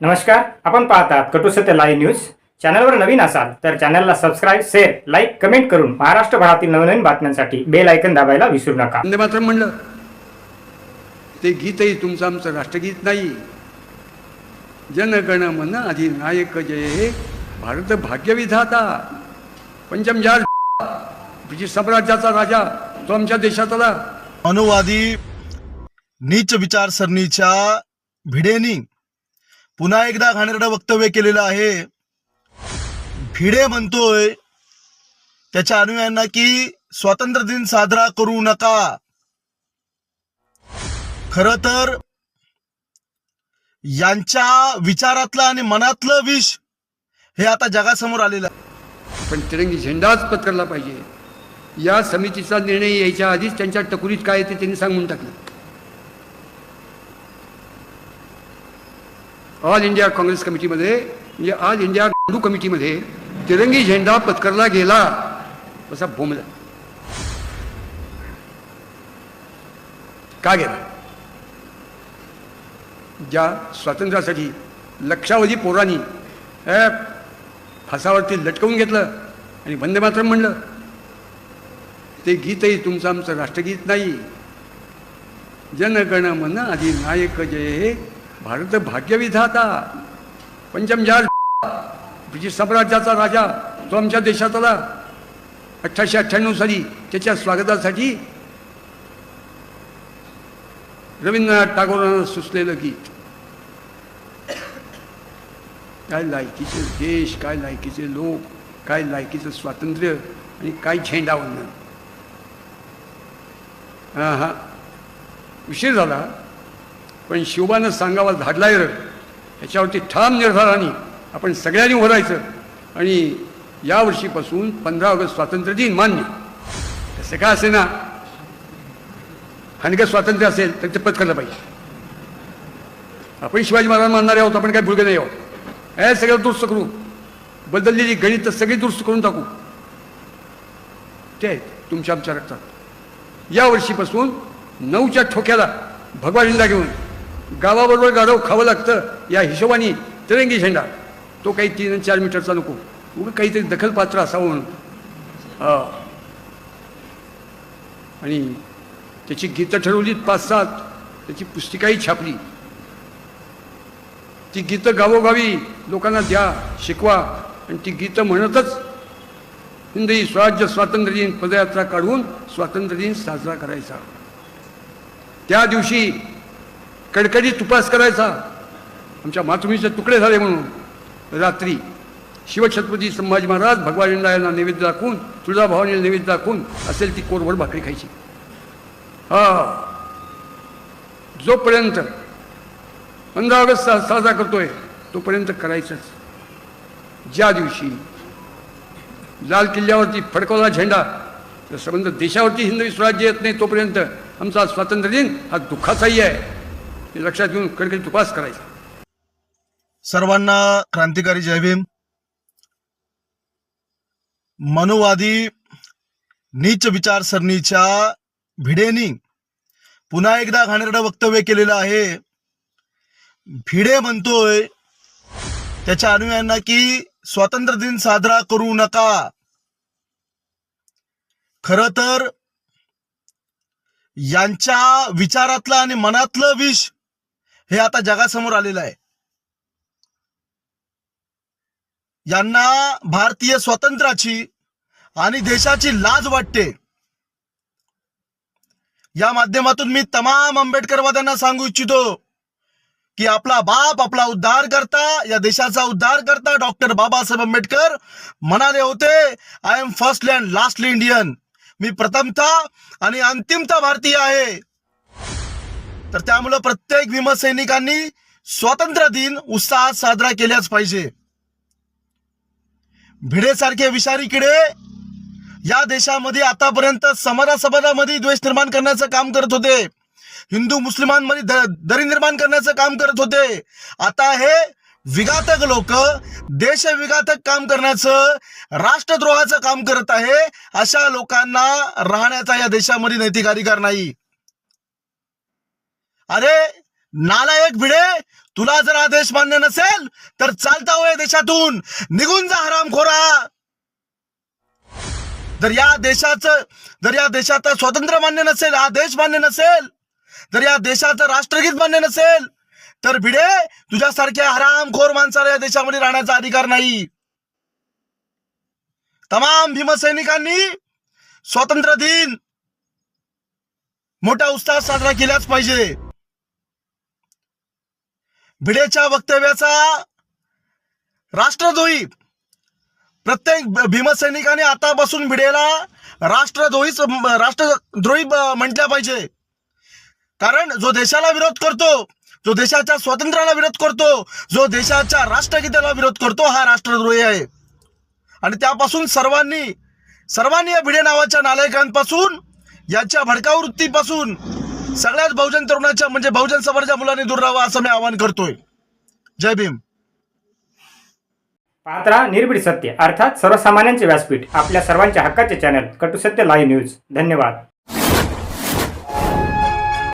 नमस्कार आपण पाहतात कटू सत्य लाईव्ह न्यूज चॅनलवर नवीन असाल तर चॅनलला सबस्क्राईब शेअर लाईक कमेंट करून महाराष्ट्रभरातील नवनवीन बातम्यांसाठी बेल ऐकन दाबायला विसरू नका. वंदे मातरम म्हणलं. ते गीतही तुमचं आमचं राष्ट्रगीत नाही. जनगण मन अधिनायक जय. हे भारत भाग्यविधाता पंचमजार ब्रिटिश साम्राज्याचा राजा. तो आमच्या देशातला अनुवादी नीच विचारसरणीच्या भिडेनी पुन्हा एकदा घाणेरडं वक्तव्य केलेलं आहे. भिडे म्हणतोय त्याच्या अनुयायांना की स्वातंत्र्य दिन साजरा करू नका. खर तर यांच्या विचारातलं आणि मनातलं विष हे आता जगासमोर आलेलं आहे. पण तिरंगी झेंडाच पत्करला पाहिजे. या समितीचा निर्णय यायच्या आधीच त्यांच्या टकुरीत काय ते त्यांनी सांगून टाकलं. ऑल इंडिया काँग्रेस कमिटीमध्ये म्हणजे ऑल इंडिया हिंदू कमिटीमध्ये तिरंगी झेंडा पत्करला गेला असा बोंबला का गेला? ज्या स्वातंत्र्यासाठी लक्षावधी पोरांनी फासावरती लटकवून घेतलं आणि वंदे मातरम म्हणलं. ते गीतही तुमचं आमचं राष्ट्रगीत नाही. जनगण मन नायक जय. हे भारत भाग्यविधाता पंचमजार ब्रिटिश साम्राज्याचा राजा तो आमच्या देशातला अठराशे अठ्ठ्याण्णव साली त्याच्या स्वागतासाठी रवींद्रनाथ टागोरांना सुचलेलं गीत काय लायकीचे देश काय लायकीचे लोक काय लायकीचं स्वातंत्र्य आणि काय झेंडा हा हां हां. उशीर झाला. पण शिवबानं सांगावा धाडलाय र. ह्याच्यावरती ठाम निर्धाराने आपण सगळ्यांनी उभारायचं राहायचं. आणि यावर्षीपासून पंधरा ऑगस्ट स्वातंत्र्य दिन मान्य. तसं का असे ना? हनगत स्वातंत्र्य असेल तर ते पत्करलं पाहिजे. आपण शिवाजी महाराज मानणारे आहोत आपण काय भुलगे नाही आहोत. हे सगळं दुरुस्त करू. बदललेली गणित सगळी दुरुस्त करून टाकू. ते आहेत तुमच्या आमच्या रक्तात. या वर्षीपासून नऊच्या ठोक्याला भगवानिंदा घेऊन गावाबरोबर गाढव खावं लागतं या हिशोबाने तिरंगी झेंडा. तो काही तीन आणि चार मीटरचा नको. उगं काहीतरी दखलपात्र असावं म्हणून. हा. आणि त्याची गीतं ठरवली पाच सात. त्याची पुस्तिकाही छापली. ती गीतं गावोगावी लोकांना द्या शिकवा. आणि ती गीतं म्हणतच हिंदी स्वराज्य स्वातंत्र्य दिन पदयात्रा काढून स्वातंत्र्य दिन साजरा करायचा. त्या दिवशी कडकडीत उपास करायचा. आमच्या मातृमीचे तुकडे झाले म्हणून रात्री शिवछत्रपती संभाजी महाराज भगवान यांना नैवेद्य दाखवून तुळजाभवानी नैवेद्य दाखवून असेल ती कोरभर भाकरी खायची. हा. जोपर्यंत पंधरा ऑगस्ट सा साजरा करतोय तोपर्यंत करायचंच. ज्या दिवशी लाल किल्ल्यावरती फडकवला झेंडा तर संबंध देशावरती हिंदवी स्वराज्य येत नाही तोपर्यंत आमचा स्वातंत्र्य दिन हा दुःखाचाही आहे. हे लक्षात घेऊन कडकडीत तुपास करायचा. सर्वांना क्रांतिकारी जय भीम. मनुवादी नीच विचारसरणीच्या भिडेनी पुन्हा एकदा घाणेरडं वक्तव्य केलेलं आहे. भिडे म्हणतोय त्याच्या अनुयायांना की स्वातंत्र्य दिन साजरा करू नका. खर तर यांच्या विचारातलं आणि मनातलं विष हे आता जगासमोर आलेलं आहे. यांना भारतीय स्वातंत्र्याची आणि देशाची लाज वाटते. या माध्यमातून मी तमाम आंबेडकरवाद्यांना सांगू इच्छितो की आपला बाप आपला उद्धार करता या देशाचा उद्धार करता डॉक्टर बाबासाहेब आंबेडकर म्हणाले होते I am first and lastly Indian मी प्रथमतः आणि अंतिमता भारतीय आहे. तर त्यामुळं प्रत्येक भीमसैनिकांनी स्वातंत्र्य दिन उत्साहात साजरा केल्याच पाहिजे. भिडेसारखे विषारी किडे या देशामध्ये आतापर्यंत समाजा समाजामध्ये द्वेष निर्माण करण्याचं काम करत होते. हिंदू मुस्लिमांमध्ये दरी निर्माण करण्याचं काम करत होते. आता हे विघातक लोक देश विघातक काम करण्याचं राष्ट्रद्रोहाचं काम करत आहे अशा लोकांना राहण्याचा या देशामध्ये नैतिक अधिकार नाही. अरे नालायक भिडे तुला जर हा देश मान्य नसेल तर चालता होय देशातून. निघून जा हरामखोरा जर या देशाचं जर या देशाचं स्वातंत्र्य मान्य नसेल हा देश मान्य नसेल जर या देशाचं राष्ट्रगीत मान्य नसेल तर भिडे तुझ्यासारख्या हरामखोर माणसाला या देशामध्ये राहण्याचा अधिकार नाही. तमाम भीमसैनिकांनी स्वातंत्र्य दिन मोठ्या उत्साहात साजरा केलाच पाहिजे. भिडेच्या वक्तव्याचा राष्ट्रद्रोही. प्रत्येक भीमसैनिकाने आतापासून भिडेला राष्ट्रद्रोहीच राष्ट्रद्रोही ब- म्हटल्या पाहिजे. कारण जो देशाला विरोध करतो जो देशाच्या स्वातंत्र्याला विरोध करतो जो देशाच्या राष्ट्रगीताला विरोध करतो हा राष्ट्रद्रोही आहे. आणि त्यापासून सर्वांनी सर्वांनी या भिडे नावाच्या नालायकांपासून याच्या भडकावृत्तीपासून सगळ्याच बहुजन तरुणाच्या म्हणजे बहुजन समाजाच्या मुलांनी दूर राहावं असं मी आवाहन करतोय. जय भीम. पात्रा निर्भीड सत्य अर्थात सर्वसामान्यांचे व्यासपीठ आपल्या सर्वांच्या हक्काचे चॅनल कटुसत्य लाईव्ह न्यूज धन्यवाद.